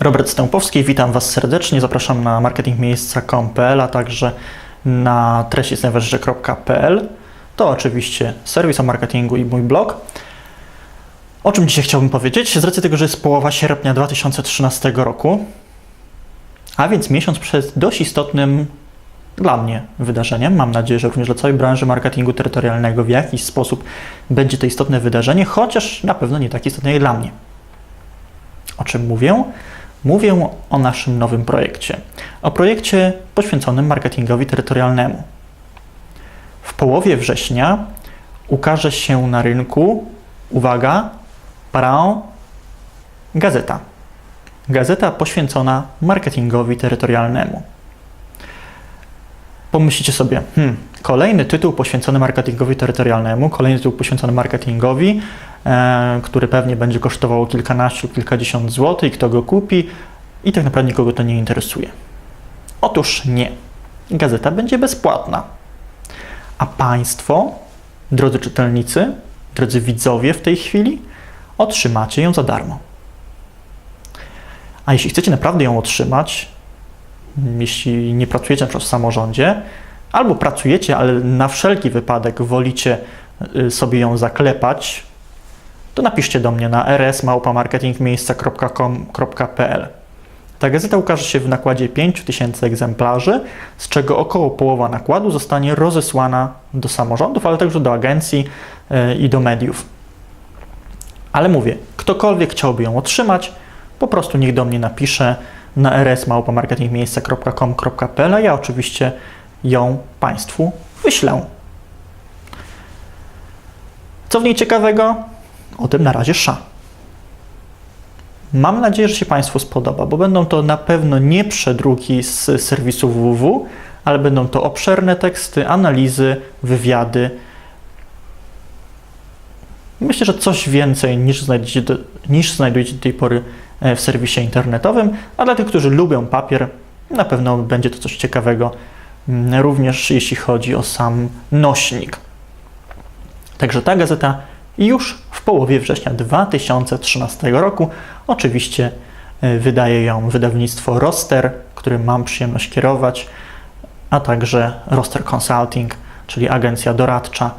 Robert Stępowski, witam Was serdecznie. Zapraszam na marketingmiejsca.com.pl, a także na treściznajważniejsze.pl. To oczywiście serwis o marketingu i mój blog. O czym dzisiaj chciałbym powiedzieć? Z racji tego, że jest połowa sierpnia 2013 roku, a więc miesiąc przed dość istotnym dla mnie wydarzeniem. Mam nadzieję, że również dla całej branży marketingu terytorialnego w jakiś sposób będzie to istotne wydarzenie, chociaż na pewno nie tak istotne jak dla mnie. O czym mówię? Mówię o naszym nowym projekcie. O projekcie poświęconym marketingowi terytorialnemu. W połowie września ukaże się na rynku, uwaga, parę, gazeta. Gazeta poświęcona marketingowi terytorialnemu. Pomyślicie sobie, hmm, kolejny tytuł poświęcony marketingowi terytorialnemu, kolejny tytuł poświęcony marketingowi, e, który pewnie będzie kosztował kilkanaście kilkadziesiąt złotych, kto go kupi i tak naprawdę nikogo to nie interesuje. Otóż nie. Gazeta będzie bezpłatna. A Państwo, drodzy czytelnicy, drodzy widzowie w tej chwili, otrzymacie ją za darmo. A jeśli chcecie naprawdę ją otrzymać, jeśli nie pracujecie na przykład w samorządzie, albo pracujecie, ale na wszelki wypadek wolicie y, sobie ją zaklepać, to napiszcie do mnie na rsmałpamarketingmiejsca.com.pl. Ta gazeta ukaże się w nakładzie 5000 egzemplarzy, z czego około połowa nakładu zostanie rozesłana do samorządów, ale także do agencji y, i do mediów. Ale mówię, ktokolwiek chciałby ją otrzymać, po prostu niech do mnie napisze na rsmałpamarketingmiejsca.com.pl, a ja oczywiście ją Państwu wyślę. Co w niej ciekawego? O tym na razie sza. Mam nadzieję, że się Państwu spodoba, bo będą to na pewno nie przedruki z serwisu www, ale będą to obszerne teksty, analizy, wywiady. Myślę, że coś więcej niż znajdziecie do, niż znajdujecie do tej pory w serwisie internetowym, a dla tych, którzy lubią papier, na pewno będzie to coś ciekawego, mm, również jeśli chodzi o sam nośnik. Także ta gazeta już w połowie września 2013 roku. Oczywiście y, wydaje ją wydawnictwo Roster, którym mam przyjemność kierować, a także Roster Consulting, czyli agencja doradcza,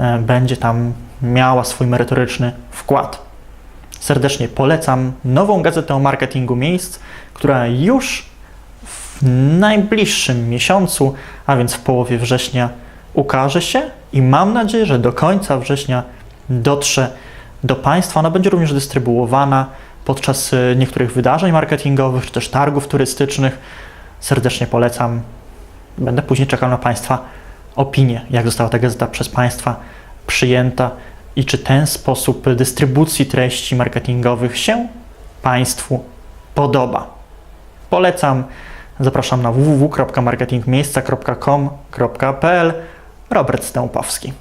y, będzie tam miała swój merytoryczny wkład. Serdecznie polecam nową gazetę o marketingu miejsc, która już w najbliższym miesiącu, a więc w połowie września, ukaże się i mam nadzieję, że do końca września dotrze do Państwa. Ona będzie również dystrybuowana podczas y, niektórych wydarzeń marketingowych czy też targów turystycznych. Serdecznie polecam. Będę później czekał na Państwa opinie, jak została ta gazeta przez Państwa przyjęta i czy ten sposób dystrybucji treści marketingowych się Państwu podoba. Polecam. Zapraszam na www.marketingmiejsca.com.pl Robert Stępowski.